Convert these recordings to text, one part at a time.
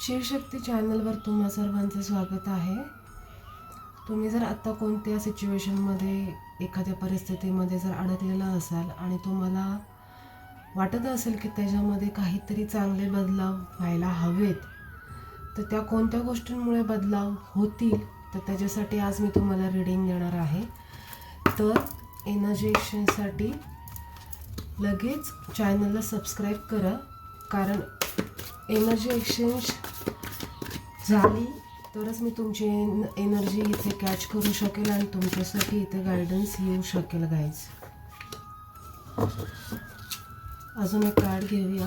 शिवशक्ती चॅनलवर तुम्हा सर्वांचं स्वागत आहे. तुम्ही जर आत्ता कोणत्या सिच्युएशनमध्ये एखाद्या परिस्थितीमध्ये जर अडकलेला असाल आणि तुम्हाला वाटत असेल की त्याच्यामध्ये काहीतरी चांगले बदलाव व्हायला हवेत तर त्या कोणत्या गोष्टींमुळे बदलाव होतील तर त्याच्यासाठी आज मी तुम्हाला रिडिंग देणार आहे. तर एनर्जेशनसाठी लगेच चॅनलला सबस्क्राईब करा कारण एनर्जी एक्सचेंज झाली. तरच मी तुमची एन एनर्जी इथे कॅच करू शकेल आणि तुमच्यासाठी इथे गायडन्स येऊ शकेल गाईज अजून एक कार्ड घेऊया.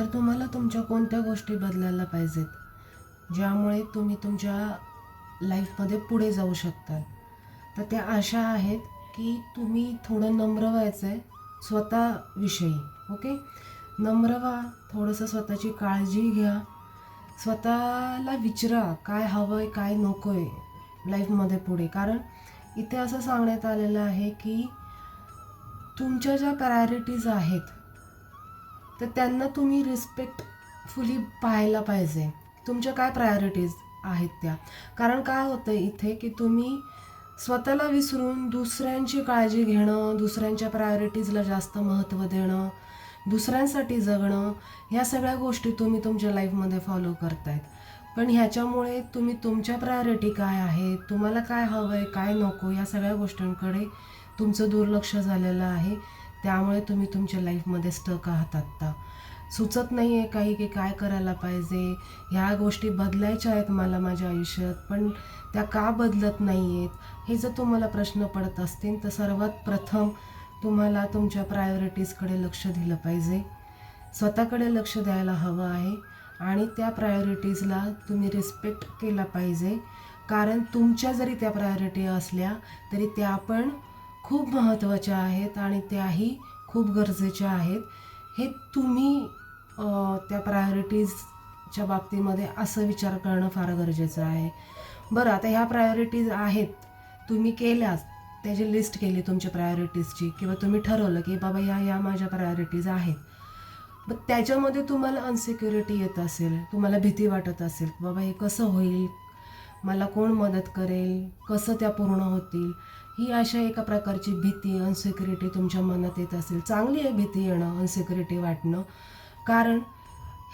तर तुम्हाला तुमच्या कोणत्या गोष्टी बदलायला पाहिजेत? ज्यामुळे तुम्ही तुमच्या लाईफमध्ये पुढे जाऊ शकता. तर त्या अशा आहेत की तुम्ही थोडं नम्र व्हायचं आहे स्वतःविषयी ओके नम्र व्हा थोडंसं स्वतःची काळजी घ्या. स्वतःला विचारा काय हवं आहे काय नको आहे लाईफमध्ये पुढे. कारण इथे असं सांगण्यात आलेलं आहे की तुमच्या ज्या प्रायोरिटीज आहेत तर त्यांना तुम्ही रिस्पेक्टफुली पाहायला पाहिजे. तुमच्या काय प्रायोरिटीज आहेत त्या? कारण काय होतं इथे की तुम्ही स्वतःला विसरून दुसऱ्यांची काळजी घेणं दुसऱ्यांच्या प्रायोरिटीजला जास्त महत्त्व देणं दुसऱ्यांसाठी जगणं ह्या सगळ्या गोष्टी तुम्ही तुमच्या लाईफमध्ये फॉलो करतायत. पण ह्याच्यामुळे तुम्ही तुमच्या प्रायोरिटी काय आहे तुम्हाला काय हवं आहे काय नको या सगळ्या गोष्टींकडे तुमचं दुर्लक्ष झालेलं आहे. त्यामुळे तुम्ही तुमच्या लाईफमध्ये स्टक आहात आत्ता. सुचत नाही आहे काही की काय करायला पाहिजे. ह्या गोष्टी बदलायच्या आहेत मला माझ्या आयुष्यात पण त्या का बदलत नाही आहेत हे जर तुम्हाला प्रश्न पडत असतील तर सर्वात प्रथम तुम्हाला तुमच्या प्रायोरिटीजकडे लक्ष दिलं पाहिजे. स्वतःकडे लक्ष द्यायला हवं आहे आणि त्या प्रायोरिटीजला तुम्ही रिस्पेक्ट केला पाहिजे. कारण तुमच्या जरी त्या प्रायोरिटी असल्या तरी त्या पण खूप महत्त्वाच्या आहेत आणि त्याही खूप गरजेच्या आहेत. हे तुम्ही त्या प्रायोरिटीजच्या बाबतीमध्ये असं विचार करणं फार गरजेचं आहे. बरं आता ह्या प्रायोरिटीज आहेत. तुम्ही केल्यास त्याची लिस्ट केली तुमच्या प्रायोरिटीजची किंवा तुम्ही ठरवलं की बाबा ह्या ह्या माझ्या प्रायोरिटीज आहेत. मग त्याच्यामध्ये तुम्हाला अनसिक्युरिटी येत असेल तुम्हाला भीती वाटत असेल बाबा हे कसं होईल? मला कोण मदत करेल? कसं त्या पूर्ण होतील? ही अशा एका प्रकारची भीती अनसिक्युरिटी तुमच्या मनात येत असेल. चांगली आहे भीती येणं अनसिक्युरिटी वाटणं. कारण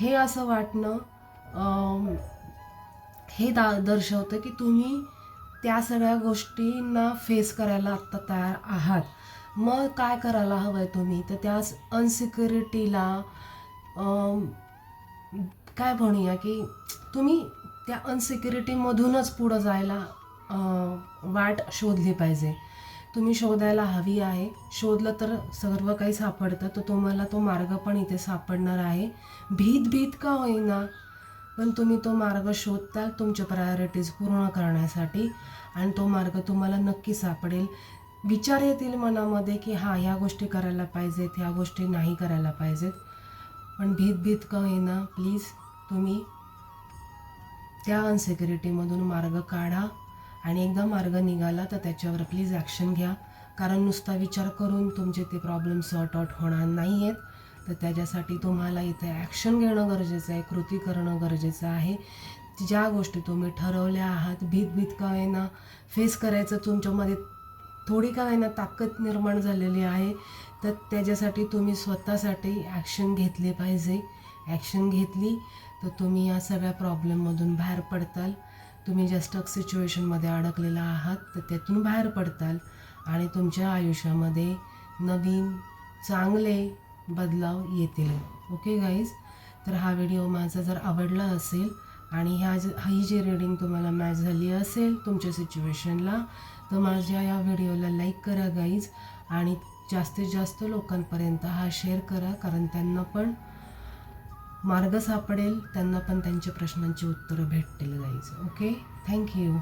हे असं वाटणं हे दा दर्शवतं की तुम्ही त्या सगळ्या गोष्टींना फेस करायला आत्ता तयार आहात. मग काय करायला हवं आहे तुम्ही? तर त्या अनसिक्युरिटीला काय म्हणूया की तुम्ही त्या अनसिक्युरिटीमधूनच पुढं जायला वाट शोधली पाहिजे. तुम्ही शोधायला हवी आहे. शोधलं तर सर्व काही सापडतं. तर तुम्हाला तो मार्ग पण इथे सापडणार आहे. भीत भीत का होईना? पण तुम्ही तो मार्ग शोधताल तुमच्या प्रायोरिटीज पूर्ण करण्यासाठी आणि तो मार्ग तुम्हाला नक्की सापडेल. विचार येतील मनामध्ये की हां ह्या गोष्टी करायला पाहिजेत ह्या गोष्टी नाही करायला पाहिजेत. पण भीत भीत का होईना? प्लीज तुम्ही त्या अनसेक्युरिटीमधून मार्ग काढा आणि एकदा मार्ग निघाला तर त्याच्यावर प्लीज ॲक्शन घ्या. कारण नुसता विचार करून तुमचे ते प्रॉब्लेम सॉर्ट आउट होणार नाही आहेत तर त्याच्यासाठी तुम्हाला इथे ॲक्शन घेणं गरजेचं आहे कृती करणं गरजेचं आहे. ज्या गोष्टी तुम्ही ठरवल्या आहात भीत भीत का होईना फेस करायचं तुमच्यामध्ये थोडी का होईना ताकद निर्माण झालेली आहे तर त्याच्यासाठी तुम्ही स्वतःसाठी ॲक्शन घेतले पाहिजे. ॲक्शन घेतली तर तुम्ही या सगळ्या प्रॉब्लेममधून बाहेर पडताल. तुम्ही ज्या स्टक सिच्युएशनमध्ये अडकलेला आहात तर त्यातून बाहेर पडताल. आणि तुमच्या आयुष्यामध्ये नवीन चांगले बदलाव येतील. ओके गाईज तर हा व्हिडिओ माझा जर आवडला असेल आणि ह्या ज ही जी रीडिंग तुम्हाला मॅच झाली असेल तुमच्या सिच्युएशनला तर माझ्या या व्हिडिओला लाईक करा गाईज आणि जास्तीत जास्त लोकांपर्यंत हा शेअर करा कारण त्यांना पण मार्ग सापडेल त्यांना पण त्यांच्या प्रश्नांची उत्तरं भेटतील गाईज ओके थँक्यू